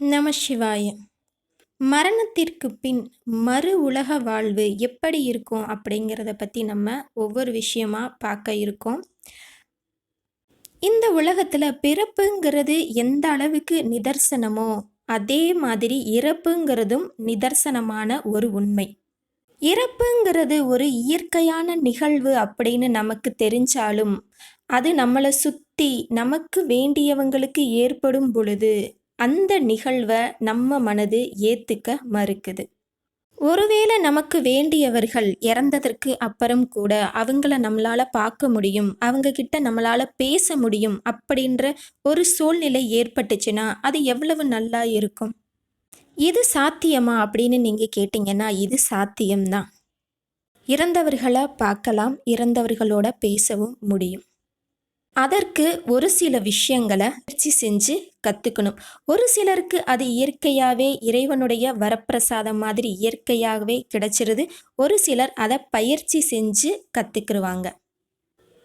நம சிவாய. மரணத்திற்கு பின் மறு உலக வாழ்வு எப்படி இருக்கும் அப்படிங்கிறத பற்றி நம்ம ஒவ்வொரு விஷயமாக பார்க்க இருக்கோம். இந்த உலகத்தில் பிறப்புங்கிறது எந்த அளவுக்கு நிதர்சனமோ அதே மாதிரி இறப்புங்கிறதும் நிதர்சனமான ஒரு உண்மை. இறப்புங்கிறது ஒரு இயற்கையான நிகழ்வு அப்படின்னு நமக்கு தெரிஞ்சாலும் அது நம்மளை சுற்றி நமக்கு வேண்டியவங்களுக்கு ஏற்படும் பொழுது அந்த நிகழ்வை நம்ம மனது ஏற்றுக்க மறுக்குது. ஒருவேளை நமக்கு வேண்டியவர்கள் இறந்ததற்கு அப்புறம் கூட அவங்கள நம்மளால் பார்க்க முடியும் அவங்க கிட்ட நம்மளால் பேச முடியும் அப்படின்ற ஒரு சூழ்நிலை ஏற்பட்டுச்சுன்னா அது எவ்வளவு நல்லா இருக்கும்? இது சாத்தியமா அப்படின்னு நீங்கள் கேட்டிங்கன்னா இது சாத்தியம்தான். இறந்தவர்களை பார்க்கலாம் இறந்தவர்களோட பேசவும் முடியும். அதற்கு ஒரு சில விஷயங்களை பயிற்சி செஞ்சு கற்றுக்கணும் ஒரு சிலருக்கு அது இயற்கையாகவே இறைவனுடைய வரப்பிரசாதம் மாதிரி இயற்கையாகவே கிடைச்சிருது. ஒரு சிலர் அதை பயிற்சி செஞ்சு கற்றுக்குருவாங்க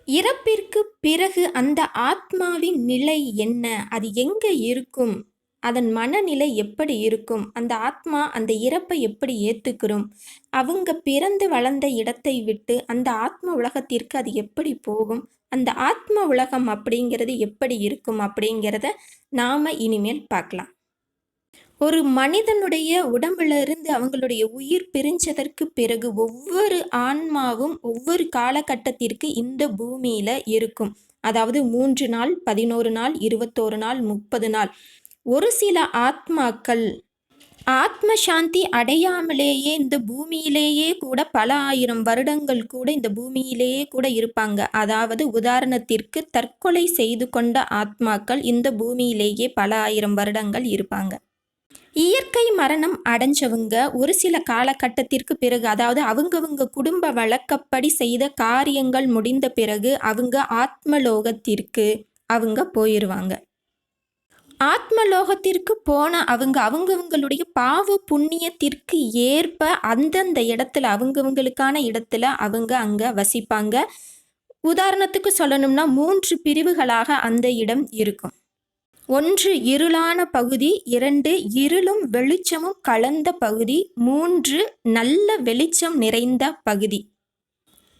இறப்பிற்கு பிறகு அந்த ஆத்மாவின் நிலை என்ன? அது எங்கே இருக்கும்? அதன் மனநிலை எப்படி இருக்கும்? அந்த ஆத்மா அந்த இறப்பை எப்படி ஏற்றுக்கிறோம் அவங்க பிறந்து வளர்ந்த இடத்தை விட்டு அந்த ஆத்ம உலகத்திற்கு அது எப்படி போகும்? அந்த ஆத்ம உலகம் அப்படிங்கிறது எப்படி இருக்கும் அப்படிங்கிறத நாம் இனிமேல் பார்க்கலாம். ஒரு மனிதனுடைய உடம்புல இருந்து அவங்களுடைய உயிர் பிரிஞ்சதற்கு பிறகு ஒவ்வொரு ஆன்மாவும் ஒவ்வொரு காலகட்டத்திற்கு இந்த பூமியில் இருக்கும். அதாவது மூன்று நாள் பதினோரு நாள் இருபத்தோரு நாள் முப்பது நாள். ஒரு சில ஆத்மாக்கள் ஆத்ம சாந்தி அடையாமலேயே இந்த பூமியிலேயே கூட பல ஆயிரம் வருடங்கள் கூட இந்த பூமியிலேயே கூட இருப்பாங்க. அதாவது உதாரணத்திற்கு தற்கொலை செய்து கொண்ட ஆத்மாக்கள் இந்த பூமியிலேயே பல ஆயிரம் வருடங்கள் இருப்பாங்க. இயற்கை மரணம் அடைஞ்சவங்க ஒரு சில காலகட்டத்திற்கு பிறகு அதாவது அவங்கவுங்க குடும்ப வழக்கப்படி செய்த காரியங்கள் முடிந்த பிறகு அவங்க ஆத்மலோகத்திற்கு அவங்க போயிடுவாங்க ஆத்மலோகத்திற்கு போன அவங்க அவங்கவுங்களுடைய பாவ புண்ணியத்திற்கு ஏற்ப அந்தந்த இடத்துல அவங்கவுங்களுக்கான இடத்துல அவங்க அங்கே வசிப்பாங்க. உதாரணத்துக்கு சொல்லணும்னா மூன்று பிரிவுகளாக அந்த இடம் இருக்கும். ஒன்று இருளான பகுதி இரண்டு இருளும் வெளிச்சமும் கலந்த பகுதி மூன்று நல்ல வெளிச்சம் நிறைந்த பகுதி.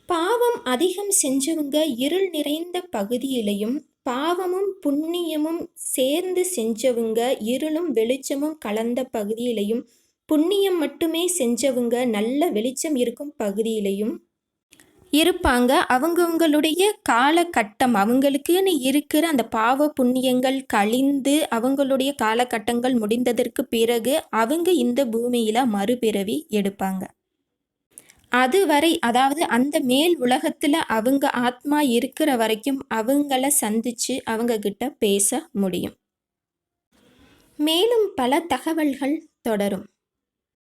பாவம் அதிகம் செஞ்சவங்க இருள் நிறைந்த பகுதியிலையும் பாவமும் புண்ணியமும் சேர்ந்து செஞ்சவங்க இருளும் வெளிச்சமும் கலந்த பகுதியிலையும் புண்ணியம் மட்டுமே செஞ்சவங்க நல்ல வெளிச்சம் இருக்கும் பகுதியிலையும் இருப்பாங்க. அவங்கவுங்களுடைய காலகட்டம் அவங்களுக்குன்னு இருக்கிற அந்த பாவ புண்ணியங்கள் கழிந்து அவங்களுடைய காலகட்டங்கள் முடிந்ததற்கு பிறகு அவங்க இந்த பூமியில் மறுபிறவி எடுப்பாங்க. அதுவரை அதாவது அந்த மேல் உலகத்தில் அவங்க ஆத்மா இருக்கிற வரைக்கும் அவங்கள சந்தித்து அவங்க கிட்ட பேச முடியும். மேலும் பல தகவல்கள் தொடரும்.